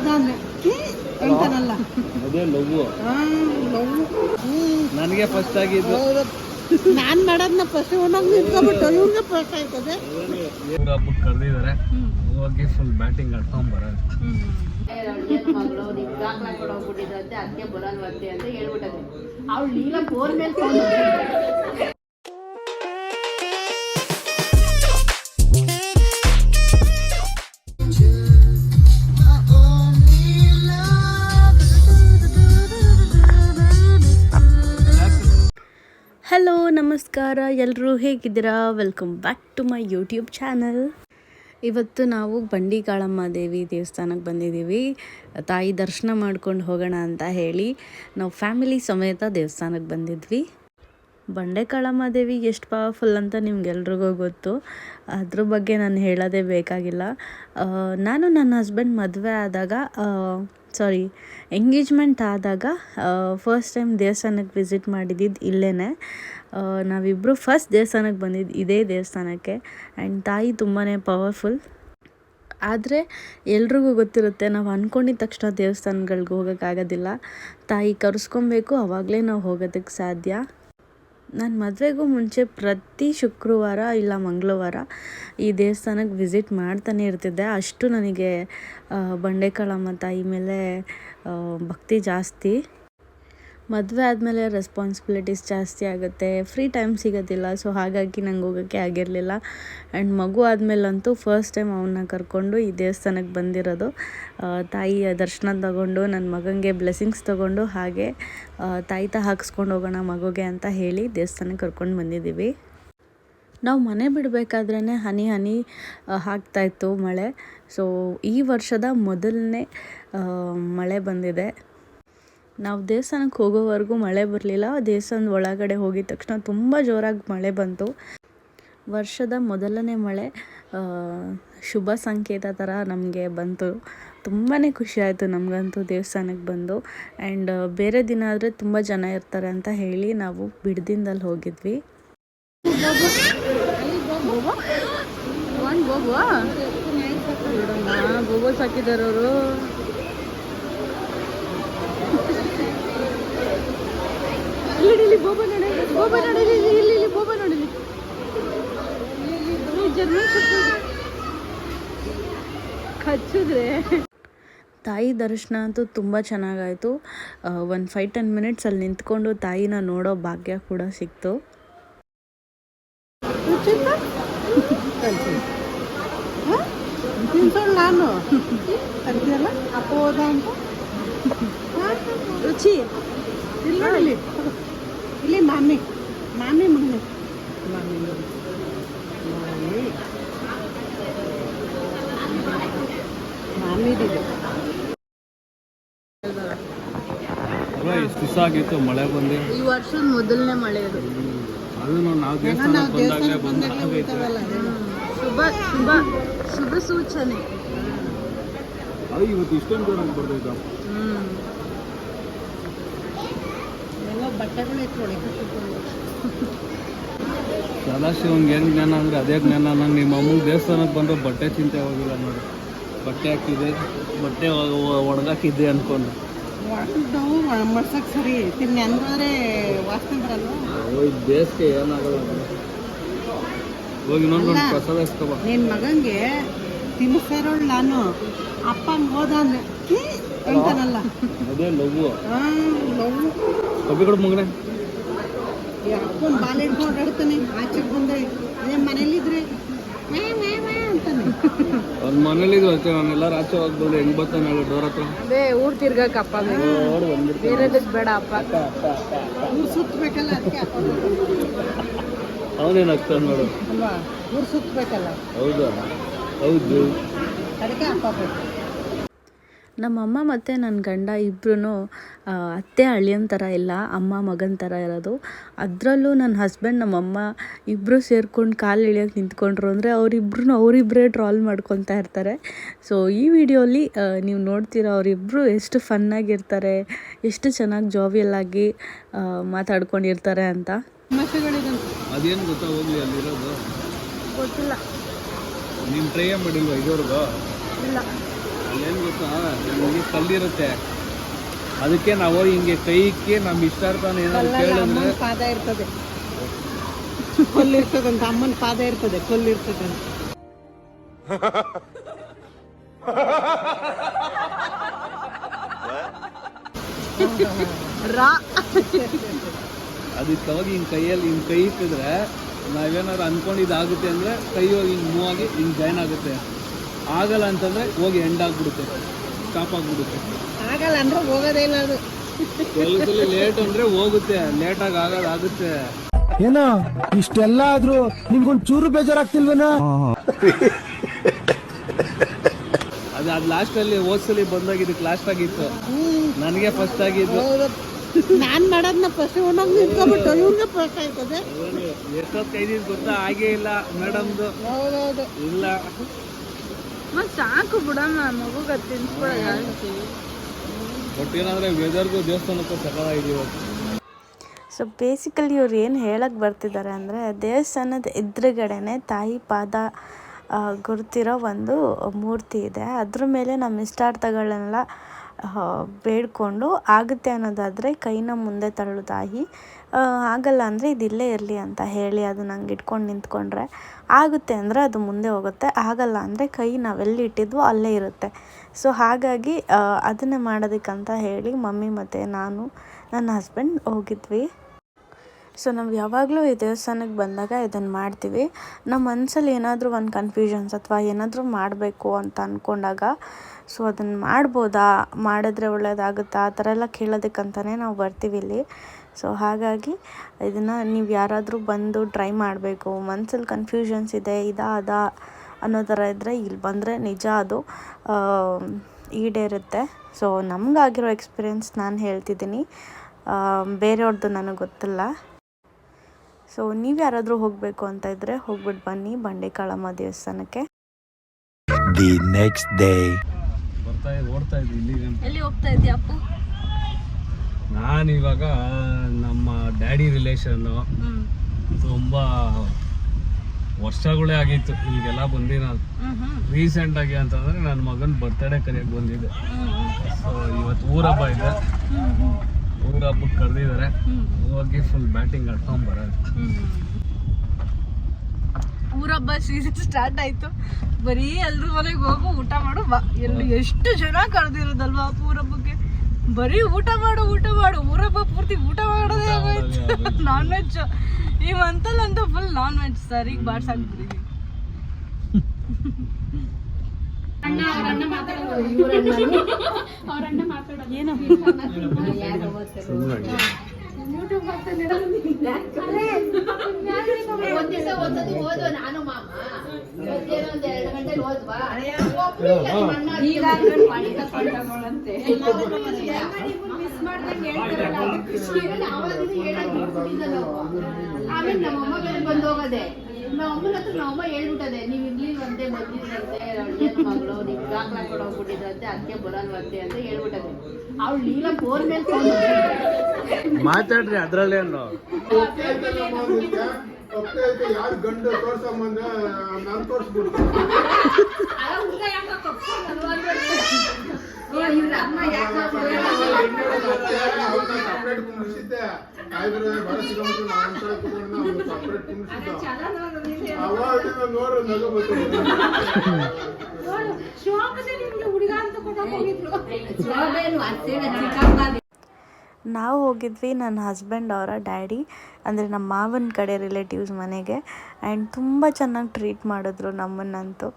ಹೋದ ಅಂದ್ರೆ? ಕೀ ಅಂತಾನಲ್ಲ ಅದೇ ಲವ್. ಹ್ಮ್. ನನಗೆ ಫಸ್ಟ್ ಆಗಿದ್ದು ನಾನು ಮಾಡೋದ್ನ ಫಸ್ಟ್ ಒಂದೊಂದು ನಿಂತ್ಕೊಂಡ್ಬಿಟ್ಟು ಇವ್ರಿಗೆ ಫಸ್ಟ್ ಆಯ್ತದೆ. ಹಬ್ಬಕ್ಕೆ ಕರೆದಿದ್ದಾರೆ ಹೋಗಿ ಫುಲ್ ಬ್ಯಾಟಿಂಗ್ ಆಡ್ಕೊಂಡ್ ಬರೋದು. ಮಗಳು ನಿನ್ ಅಂತೆ ಕೊಡೋಗ್ಬಿಟ್ಟಿದ್ರಂತೆ ಅದಕ್ಕೆ ಬರಲ್ವಂತೆ ಅಂತ ಹೇಳ್ಬಿಟ್ಟದೆ ಅವಳು ಈಗ ಫೋನ್ ಮೇಲೆ ನಮಸ್ಕಾರ ಎಲ್ಲರೂ ಹೇಗಿದ್ದೀರಾ? Welcome back to my YouTube channel ಇವತ್ತು ನಾವು ಬಂಡಿಗಾಳಮ್ಮ ದೇವಿ ದೇವಸ್ಥಾನಕ್ಕೆ ಬಂದಿದ್ದೀವಿ. ತಾಯಿ ದರ್ಶನ ಮಾಡ್ಕೊಂಡು ಹೋಗೋಣ ಅಂತ ಹೇಳಿ ನಾವು ಫ್ಯಾಮಿಲಿ ಸಮೇತ ದೇವಸ್ಥಾನಕ್ಕೆ ಬಂದಿದ್ವಿ. ಬಂಡೆಕಾಳಮ್ಮ ದೇವಿ ಎಷ್ಟು ಪವರ್ಫುಲ್ ಅಂತ ನಿಮ್ಗೆಲ್ರಿಗೂ ಗೊತ್ತು. ಅದ್ರ ಬಗ್ಗೆ ನಾನು ಹೇಳೋದೇ ಬೇಕಾಗಿಲ್ಲ. ನಾನು ನನ್ನ ಹಸ್ಬೆಂಡ್ ಮದುವೆ ಆದಾಗ ಸಾರಿ ಎಂಗೇಜ್ಮೆಂಟ್ ಆದಾಗ ಫಸ್ಟ್ ಟೈಮ್ ದೇವಸ್ಥಾನಕ್ಕೆ ವಿಸಿಟ್ ಮಾಡಿದ್ದು ಇಲ್ಲೇ ನಾವಿಬ್ಬರು ಫಸ್ಟ್ ದೇವಸ್ಥಾನಕ್ಕೆ ಬಂದಿದ್ದು ಇದೇ ದೇವಸ್ಥಾನಕ್ಕೆ. ಆ್ಯಂಡ್ ತಾಯಿ ತುಂಬಾ ಪವರ್ಫುಲ್ ಆದರೆ ಎಲ್ರಿಗೂ ಗೊತ್ತಿರುತ್ತೆ, ನಾವು ಅಂದ್ಕೊಂಡಿದ್ದ ತಕ್ಷಣ ದೇವಸ್ಥಾನಗಳಿಗೆ ಹೋಗೋಕ್ಕಾಗೋದಿಲ್ಲ ತಾಯಿ ಕರೆಸ್ಕೊಬೇಕು ಆವಾಗಲೇ ನಾವು ಹೋಗೋದಕ್ಕೆ ಸಾಧ್ಯ. ನಾನು ಮದುವೆಗೂ ಮುಂಚೆ ಪ್ರತಿ ಶುಕ್ರವಾರ ಇಲ್ಲ ಮಂಗಳವಾರ ಈ ದೇವಸ್ಥಾನಕ್ಕೆ ವಿಸಿಟ್ ಮಾಡ್ತಾನೆ ಇರ್ತಿದ್ದೆ. ಅಷ್ಟು ನನಗೆ ಆ, ಮತ್ತು ತಾಯಿ ಮೇಲೆ ಭಕ್ತಿ ಜಾಸ್ತಿ. ಮದುವೆ ಆದಮೇಲೆ ರೆಸ್ಪಾನ್ಸಿಬಿಲಿಟೀಸ್ ಜಾಸ್ತಿ ಆಗುತ್ತೆ. ಫ್ರೀ ಟೈಮ್ ಸಿಗೋದಿಲ್ಲ ಸೊ ಹಾಗಾಗಿ ನಂಗೆ ಹೋಗೋಕ್ಕೆ ಆಗಿರಲಿಲ್ಲ. ಆ್ಯಂಡ್ ಮಗು ಆದಮೇಲಂತೂ ಫಸ್ಟ್ ಟೈಮ್ ಅವನ್ನ ಕರ್ಕೊಂಡು ಈ ದೇವಸ್ಥಾನಕ್ಕೆ ಬಂದಿರೋದು. ತಾಯಿಯ ದರ್ಶನ ತಗೊಂಡು ನನ್ನ ಮಗನಿಗೆ ಬ್ಲೆಸ್ಸಿಂಗ್ಸ್ ತಗೊಂಡು ಹಾಗೆ ತಾಯಿ ತ ಹಾಕ್ಸ್ಕೊಂಡು ಹೋಗೋಣ ಮಗುಗೆ ಅಂತ ಹೇಳಿ ದೇವಸ್ಥಾನಕ್ಕೆ ಕರ್ಕೊಂಡು ಬಂದಿದ್ದೀವಿ. ನಾವು ಮನೆ ಬಿಡಬೇಕಾದ್ರೇ ಹನಿ ಹನಿ ಹಾಕ್ತಾಯಿತ್ತು ಮಳೆ. ಸೊ ಈ ವರ್ಷದ ಮೊದಲನೇ ಮಳೆ ಬಂದಿದೆ. ನಾವು ದೇವಸ್ಥಾನಕ್ಕೆ ಹೋಗೋವರೆಗೂ ಮಳೆ ಬರಲಿಲ್ಲ, ದೇವಸ್ಥಾನದ ಒಳಗಡೆ ಹೋಗಿದ ತಕ್ಷಣ ತುಂಬ ಜೋರಾಗಿ ಮಳೆ ಬಂತು. ವರ್ಷದ ಮೊದಲನೇ ಮಳೆ ಶುಭ ಸಂಕೇತ ಥರ ನಮಗೆ ಬಂತು. ತುಂಬಾ ಖುಷಿಯಾಯಿತು ನಮಗಂತೂ ದೇವಸ್ಥಾನಕ್ಕೆ ಬಂದು. ಆ್ಯಂಡ್ ಬೇರೆ ದಿನ ಆದರೆ ತುಂಬ ಜನ ಇರ್ತಾರೆ ಅಂತ ಹೇಳಿ ನಾವು ಬಿಡ್ದಿಂದಲ್ಲಿ ಹೋಗಿದ್ವಿ. ಸಾಕಿದ್ದಾರೆ ಇಲ್ಲಿ ಇಲ್ಲಿ ಬೋಬ ನೋಡಿ ಬೋಬ ನೋಡಿ ಇಲ್ಲಿ ಇಲ್ಲಿ ಇಲ್ಲಿ ಬೋಬ ನೋಡಿ ಹಚ್ಚಿದ್ರೆ ತಾಯಿ ದರ್ಶನ ಅಂತೂ ತುಂಬ ಚೆನ್ನಾಗಾಯಿತು. ಒಂದು ಫೈವ್ ಟೆನ್ ಮಿನಿಟ್ಸ್ ಅಲ್ಲಿ ನಿಂತ್ಕೊಂಡು ತಾಯಿನ ನೋಡೋ ಭಾಗ್ಯ ಕೂಡ ಸಿಕ್ತು. ನಾನು. ಅಪ್ಪ ಹೋದ ಅಂತ? ರುಚಿ. ಇಲ್ಲಿ ಮಾಮಿ. ಮಾಮಿ ಮಗನ ಮಾಮಿ. ಮಾಮಿ. ಮಾಮಿದಿದೆ ದಿವಸ ಆಗಿತ್ತು ಮಳೆ ಬಂದು. ಈ ವರ್ಷದ ಮೊದಲನೇ ಮಳೆ ಅದು. ನಾವು ದೇವಸ್ಥಾನಕ್ಕೆ ಬಂದಾಗಲೇ. ಶುಭ ಶುಭ ಶುಭ ಸೂಚನೆ. ಅದು ಇವತ್ತು ಇಷ್ಟೊಂದು ಜನ ಬರ್ತೈತ ಬಟ್ಟೆಗಳು ಸದಾಶಿವಂಗೆ ಏನು ಜ್ಞಾನ ಅಂದರೆ ಅದೇ ಜ್ಞಾನ. ನಂಗೆ ನಿಮ್ಮ ಅಮ್ಮಂಗೆ ದೇವಸ್ಥಾನಕ್ಕೆ ಬಂದರೆ ಬಟ್ಟೆ ಚಿಂತೆ ಹೋಗಿಲ್ಲ ನೋಡಿ. ಬಟ್ಟೆ ಹಾಕಿದೆ ಬಟ್ಟೆ ಒಣಗಾಕಿದ್ದೆ ಅನ್ಕೊಂಡು. ನಾವು ಮಡ್ಸಕ್ಕೆ ಸರಿ. ತಿನ್ನಿ ಅಂದ್ರೆ ವಾಸನೆ ಬರಲ್ಲ. ಹೋಗಿ ಬೇಸಿಗೆ ಏನಾಗಲ್ಲ ಹೋಗಿ ಅಲ್ಲ. ಪ್ರಸಾದ ಇಸ್ಕೊಬ. ನಿನ್ನ ಮಗಂಗೆ ತಿನ್ನಿಸ್ತಾ ಇರೋಳು ನಾನು. ಅಪ್ಪ ಹಂಗೆ ಹೋದ ಅಂದ್ರೆ ಅಂತಾನಲ್ಲ. ಅದೇ ಲವ್ ಆ, ನೋವು. ಕಬ್ಬಿಗಡ ಮಗನೇ. ಈ ಅಪ್ಪನ ಬಾಲ್ ಹಿಡ್ಕೊಂಡು ಓಡಾಡ್ತಾನೆ ಆಚೆಗೆ ಬಂದೆ. ಅದೇ ಮನೇಲಿದ್ರೆ ಅಷ್ಟೇ ನಾನು ಎಲ್ಲರೂ ಆಚೆ ಹೋಗ್ಬೋದು ಹೆಂಗ್ ಬರ್ತಾನೆ ಹೇಳು ಡೋರ್ ಹತ್ರ. ಅದೇ ಊರ್ ತಿರ್ಗಕ್ಕಪ್ಪ ಬೇರೆದಕ್ಕೆ ಬೇಡ ಅಪ್ಪ. ಊರು ಸುತ್ತಬೇಕಲ್ಲ ಅದಕ್ಕೆ ಅಪ್ಪ ಅವನೇನು ಆಗ್ತಾನೆ ನೋಡು. ಅಲ್ವಾ? ಊರು ಸುತ್ತಬೇಕಲ್ಲ ಹೌದಾ ಹೌದು. ಅದಕ್ಕೆ ಅಪ್ಪ ಬೇಕು ನಮ್ಮಮ್ಮ ಮತ್ತು ನನ್ನ ಗಂಡ ಇಬ್ಬರೂ ಅತ್ತೆ ಅಳಿಯನ ಥರ ಇಲ್ಲ ಅಮ್ಮ ಮಗನ ಥರ ಇರೋದು. ಅದರಲ್ಲೂ ನನ್ನ ಹಸ್ಬೆಂಡ್ ನಮ್ಮಮ್ಮ ಇಬ್ಬರು ಸೇರ್ಕೊಂಡು ಕಾಲು ಎಳೆಯೋಕೆ ನಿಂತ್ಕೊಂಡ್ರು ಅಂದರೆ ಅವರಿಬ್ರು ಅವರಿಬ್ಬರೇ ಟ್ರಾಲ್ ಮಾಡ್ಕೊತಾ ಇರ್ತಾರೆ. ಸೊ ಈ ವಿಡಿಯೋಲಿ ನೀವು ನೋಡ್ತೀರಾ ಅವರಿಬ್ಬರು ಎಷ್ಟು ಫನ್ನಾಗಿರ್ತಾರೆ ಎಷ್ಟು ಚೆನ್ನಾಗಿ ಜಾವಿಯಲ್ಲಾಗಿ ಮಾತಾಡ್ಕೊಂಡಿರ್ತಾರೆ ಅಂತ. ಅದೇನು ಗೊತ್ತಾ ಹೋಗ್ಲಿ ಅಲ್ಲಿರೋದು? ಗೊತ್ತಿಲ್ಲ. ನೀನು ಟ್ರೈ ಮಾಡಿಲ್ವಾ ಇಲ್ಲ. ಅಲ್ಲೇನು ಗೊತ್ತಾ? ನಮಗೆ ಕಲ್ಲಿರುತ್ತೆ ಅದಕ್ಕೆ ನಾವು ಹಿಂಗೆ ಕೈಕ್ಕೆ ನಮ್ಮ ಇಷ್ಟಾರ್ಥನ ಏನಾದ್ರು ಪಾದ ಇರ್ತದೆ. ಕೊಲ್ಲಿರ್ತದಂತ ಅಮ್ಮನ ಪಾದ ಇರ್ತದೆ. ಕೊಲ್ಲಿರ್ತದಂತ ರಾ. ಅದಕ್ಕೆ ಅವಾಗ ಹಿಂಗೆ ಕೈಯಲ್ಲಿ ಹಿಂಗೆ ಕೈ ಇಟ್ಟಿದ್ರೆ ನಾವೇನಾದ್ರು ಅನ್ಕೊಂಡಿದ್ದಾಗುತ್ತೆ ಅಂದರೆ ಕೈ ಹೋಗಿ ಹಿಂಗೆ ಮೂವಾಗಿ ಆಗಿ ಹಿಂಗೆ ಜಾಯ್ನ್ ಆಗುತ್ತೆ. ಆಗಲ್ಲ ಅಂತಂದ್ರೆ ಹೋಗಿ ಎಂಡ್ ಆಗ್ಬಿಡುತ್ತೆ. ಸ್ಟಾಪ್ ಆಗ್ಬಿಡುತ್ತೆ. ಆಗಲ್ಲ ಅಂದ್ರೆ ಹೋಗೋದೇ ಇಲ್ಲ ಅದು. ಕೆಲಸದಲ್ಲಿ ಲೇಟ್ ಅಂದ್ರೆ ಹೋಗುತ್ತೆ. ಲೇಟಾಗಿ ಆಗೋದಾಗುತ್ತೆ ಏನೋ ಇಷ್ಟೆಲ್ಲ ಆದ್ರೂ ನಿಮ್ಗೊಂದು ಚೂರು ಬೇಜಾರಾಗ್ತಿಲ್ವೇನೋ? ಅದು ಅದು ಲಾಸ್ಟಲ್ಲಿ ಓದ್ಸಲಿ ಬಂದಾಗ ಇದಕ್ಕೆ ಲಾಸ್ಟ್ ಆಗಿತ್ತು. ನನಗೆ ಫಸ್ಟ್ ಆಗಿದ್ದು. ನಾನ್ ಮಾಡೋದ್ನ ಫಸ್ಟ್ ಒಂದೊಂದು ನಿಂತ್ಕೊಂಡ್ಬಿಟ್ಟು ಇವ್ರಿಗೆ ಫಸ್ಟ್ ಆಯ್ತದೆ ಎಷ್ಟೊತ್ತು ಕೈದಿದ್ದು ಗೊತ್ತಾ? ಹಾಗೇ ಇಲ್ಲ ಮೇಡಮ್ದು. ಹೌದೌದು. ಇಲ್ಲ. ಸಾಕು ಬಿಡಮ್ಮ ಮಗುಗೆ ತಿನ್ಸ್ಕೊಳ ಬಟ್ ಏನಂದರೆ ವೆದರ್ಗೂ ದೇವಸ್ಥಾನಕ್ಕೂ ಸಕಾಲಾಗಿದೆ ಇವತ್ತು ಸೊ ಬೇಸಿಕಲಿ ಇವ್ರು ಏನು ಹೇಳಕ್ಕೆ ಬರ್ತಿದ್ದಾರೆ ಅಂದರೆ ದೇವಸ್ಥಾನದ ಎದುರುಗಡೆನೆ ತಾಯಿ ಪಾದ ಗುರುತಿರೋ ಒಂದು ಮೂರ್ತಿ ಇದೆ. ಅದ್ರ ಮೇಲೆ ನಮ್ಮ ಇಷ್ಟಾರ್ಥಗಳನ್ನೆಲ್ಲ ಬೇಡ್ಕೊಂಡು ಆಗುತ್ತೆ ಅನ್ನೋದಾದರೆ ಕೈನ ಮುಂದೆ ತಳ್ಳು ತಾಯಿ. ಆಗಲ್ಲ ಅಂದರೆ ಇದು ಇಲ್ಲೇ ಇರಲಿ ಅಂತ ಹೇಳಿ ಅದು ನಂಗೆ ಇಟ್ಕೊಂಡು ನಿಂತ್ಕೊಂಡ್ರೆ. ಆಗುತ್ತೆ ಅಂದರೆ ಅದು ಮುಂದೆ ಹೋಗುತ್ತೆ, ಆಗಲ್ಲ ಅಂದರೆ ಕೈ ನಾವೆಲ್ಲಿ ಇಟ್ಟಿದ್ವೋ ಅಲ್ಲೇ ಇರುತ್ತೆ. ಸೊ ಹಾಗಾಗಿ ಅದನ್ನೇ ಮಾಡೋದಕ್ಕಂತ ಹೇಳಿ ಮಮ್ಮಿ ಮತ್ತು ನಾನು, ನನ್ನ ಹಸ್ಬೆಂಡ್ ಹೋಗಿದ್ವಿ. ಸೊ ನಾವು ಯಾವಾಗಲೂ ಈ ದೇವಸ್ಥಾನಕ್ಕೆ ಬಂದಾಗ ಇದನ್ನು ಮಾಡ್ತೀವಿ. ನಮ್ಮ ಮನಸ್ಸಲ್ಲಿ ಏನಾದರೂ ಒಂದು ಕನ್ಫ್ಯೂಷನ್ಸ್ ಅಥವಾ ಏನಾದರೂ ಮಾಡಬೇಕು ಅಂತ ಅಂದ್ಕೊಂಡಾಗ ಸೊ ಅದನ್ನು ಮಾಡ್ಬೋದಾ? ಮಾಡಿದ್ರೆ ಒಳ್ಳೇದಾಗುತ್ತಾ? ಆ ಥರ ಎಲ್ಲ ಕೇಳೋದಕ್ಕಂತಲೇ ನಾವು ಬರ್ತೀವಿ ಇಲ್ಲಿ. ಸೊ ಹಾಗಾಗಿ ಇದನ್ನು ನೀವು ಯಾರಾದರೂ ಬಂದು ಟ್ರೈ ಮಾಡಬೇಕು. ಮನಸ್ಸಲ್ಲಿ ಕನ್ಫ್ಯೂಷನ್ಸ್ ಇದೆ, ಇದಾ, ಅದಾ ಅನ್ನೋ ಥರ ಇದ್ದರೆ ಇಲ್ಲಿ ಬಂದರೆ ನಿಜ ಅದು ಈಡೇರುತ್ತೆ. ಸೊ ನಮಗಾಗಿರೋ ಎಕ್ಸ್ಪೀರಿಯೆನ್ಸ್ ನಾನು ಹೇಳ್ತಿದ್ದೀನಿ. ಬೇರೆಯವ್ರದ್ದು ನನಗೆ ಗೊತ್ತಿಲ್ಲ. ಸೊ ನೀವು ಯಾರಾದರೂ ಹೋಗಬೇಕು ಅಂತ ಇದ್ದರೆ ಹೋಗ್ಬಿಟ್ಟು ಬನ್ನಿ ಬಂಡೆ ಕಾಳಮ್ಮ ದೇವಸ್ಥಾನಕ್ಕೆ. ದಿ ನೆಕ್ಸ್ಟ್ ಡೇ ಬರ್ತಾ ಇದ್ದು ಓಡ್ತಾ ಇದ್ವಿ ಇಲ್ಲಿಗೆ ಎಲ್ಲಿ ಹೋಗ್ತಾ ಅಪ್ಪು? ನಾನು ಇವಾಗ ನಮ್ಮ ಡ್ಯಾಡಿ ರಿಲೇಷನ್ನು ತುಂಬ ವರ್ಷಗಳೇ ಆಗಿತ್ತು ಇಲ್ಲಿಗೆಲ್ಲ ಬಂದು ನಾನು. ರೀಸೆಂಟಾಗಿ ಅಂತಂದರೆ ನನ್ನ ಮಗನ ಬರ್ತಡೇ ಕರೆಯೋಕ್ಕೆ ಬಂದಿದ್ದೆ. ಸೊ ಇವತ್ತು ಊರ ಹಬ್ಬ ಇದೆ ಊರ ಹಬ್ಬಕ್ಕೆ ಕರೆದಿದ್ದಾರೆ ಹೋಗಿ ಫುಲ್ ಬ್ಯಾಟಿಂಗ್ ಆಡ್ಕೊಂಡ್ ಬರೋದು. ಊರಬ್ಬ ಸೀಸನ್ ಸ್ಟಾರ್ಟ್ ಆಯ್ತು. ಬರೀ ಎಲ್ರ ಮನೆಗೆ ಹೋಗು ಊಟ ಮಾಡು ಬಾ. ಎಲ್ಲಿ ಎಷ್ಟು ಜನ ಕರೆದಿರೋದಲ್ವಾ ಊರಬ್ಬಕ್ಕೆ? ಬರೀ ಊಟ ಮಾಡು ಊಟ ಮಾಡು. ಊರಬ್ಬ ಪೂರ್ತಿ ಊಟ ಮಾಡೋದೇ ಆಗೋಯ್ತು. ನಾನ್ ವೆಜ್ ಈ ಮಂತಲ್ಲಂತೂ ಫುಲ್ ನಾನ್ ವೆಜ್ ಸರಿಗೆ ಬಾಡ್ಸಾಕ್ಬಿಟ್ಟಿದೀವಿ ಒಂದ್ ದಿವಸ ಓದೋದು ಓದ್ವ ನಾನು ಮಾಮ. ಮಧ್ಯಾಹ್ನ ಒಂದ್ ಎರಡು ಗಂಟೆಲಿ ಓದ್ವಾ. ತಗೊಳಂತೆ ಆಮೇಲೆ ನಮ್ಮಮ್ಮ ಬಂದು ಹೋಗದೆ. ನಮ್ಮಮ್ಮನ ಹತ್ರ ನಮ್ಮಮ್ಮ ಹೇಳ್ಬಿಟ್ಟದೆ ನೀವ್ ಇರ್ಲಿಲ್ವಂತೆ ಬಂದಿದ್ರಂತೆ ಮಗಳು ನಿಮ್ ದಾಖಲ ಕೊಡೋಗ್ಬಿಟ್ಟಿದ್ರಂತೆ ಅದಕ್ಕೆ ಬರಲ್ವಂತೆ ಅಂತ ಹೇಳ್ಬಿಟ್ಟದೆ. ಅವಳು ಲೀಲಾ ಫೋನ್ ಮೇಲೆ ಫೋನ್ ಮಾತಾಡ್ರಿ ಅದರಲ್ಲೇನು? ಯಾರು ಗಂಡು ತೋರ್ಸಂಬಂದ. ನಾನು ತೋರಿಸ್ಬಿಡ್ತೀನಿ ಸಪ್ರೇಟ್ ಕುಂಡಿಸಿದ್ದೆ ಆಯ್ತು ಬರ ಸಿಗಂಬಿಟ್ಟು ನಾನು ಕಡೆ ಕೂತ್ಕೊಂಡು ಅವ್ನು ಸಪ್ರೇಟ್ ಕುಂಡಿಸಿದ್ದ ಅವಾಗ ನೋಡ್ರಿ ನಗು ಚಿಕ್ಕಪ್ಪ ನಾವು ಹೋಗಿದ್ವಿ ನನ್ನ ಹಸ್ಬೆಂಡ್ ಅವರ ಡ್ಯಾಡಿ ಅಂದರೆ ನಮ್ಮ ಮಾವನ ಕಡೆ ರಿಲೇಟಿವ್ಸ್ ಮನೆಗೆ. ಆ್ಯಂಡ್ ತುಂಬ ಚೆನ್ನಾಗಿ ಟ್ರೀಟ್ ಮಾಡಿದ್ರು ನಮ್ಮನ್ನಂತೂ.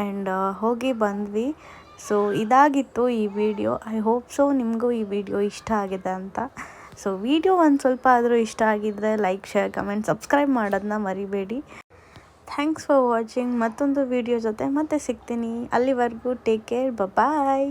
ಆ್ಯಂಡ್ ಹೋಗಿ ಬಂದ್ವಿ. ಸೊ ಇದಾಗಿತ್ತು ಈ ವಿಡಿಯೋ ಐ ಹೋಪ್ ಸೊ ನಿಮಗೂ ಈ ವಿಡಿಯೋ ಇಷ್ಟ ಆಗಿದೆ ಅಂತ. ಸೊ ವಿಡಿಯೋ ಒಂದು ಸ್ವಲ್ಪ ಆದರೂ ಇಷ್ಟ ಆಗಿದ್ದರೆ ಲೈಕ್ ಶೇರ್ ಕಮೆಂಟ್ ಸಬ್ಸ್ಕ್ರೈಬ್ ಮಾಡೋದನ್ನ ಮರಿಬೇಡಿ. ಥ್ಯಾಂಕ್ಸ್ ಫಾರ್ ವಾಚಿಂಗ್ ಮತ್ತೊಂದು ವಿಡಿಯೋ ಜೊತೆ ಮತ್ತೆ ಸಿಗ್ತೀನಿ. ಅಲ್ಲಿವರೆಗೂ ಟೇಕ್ ಕೇರ್ ಬಾಯ್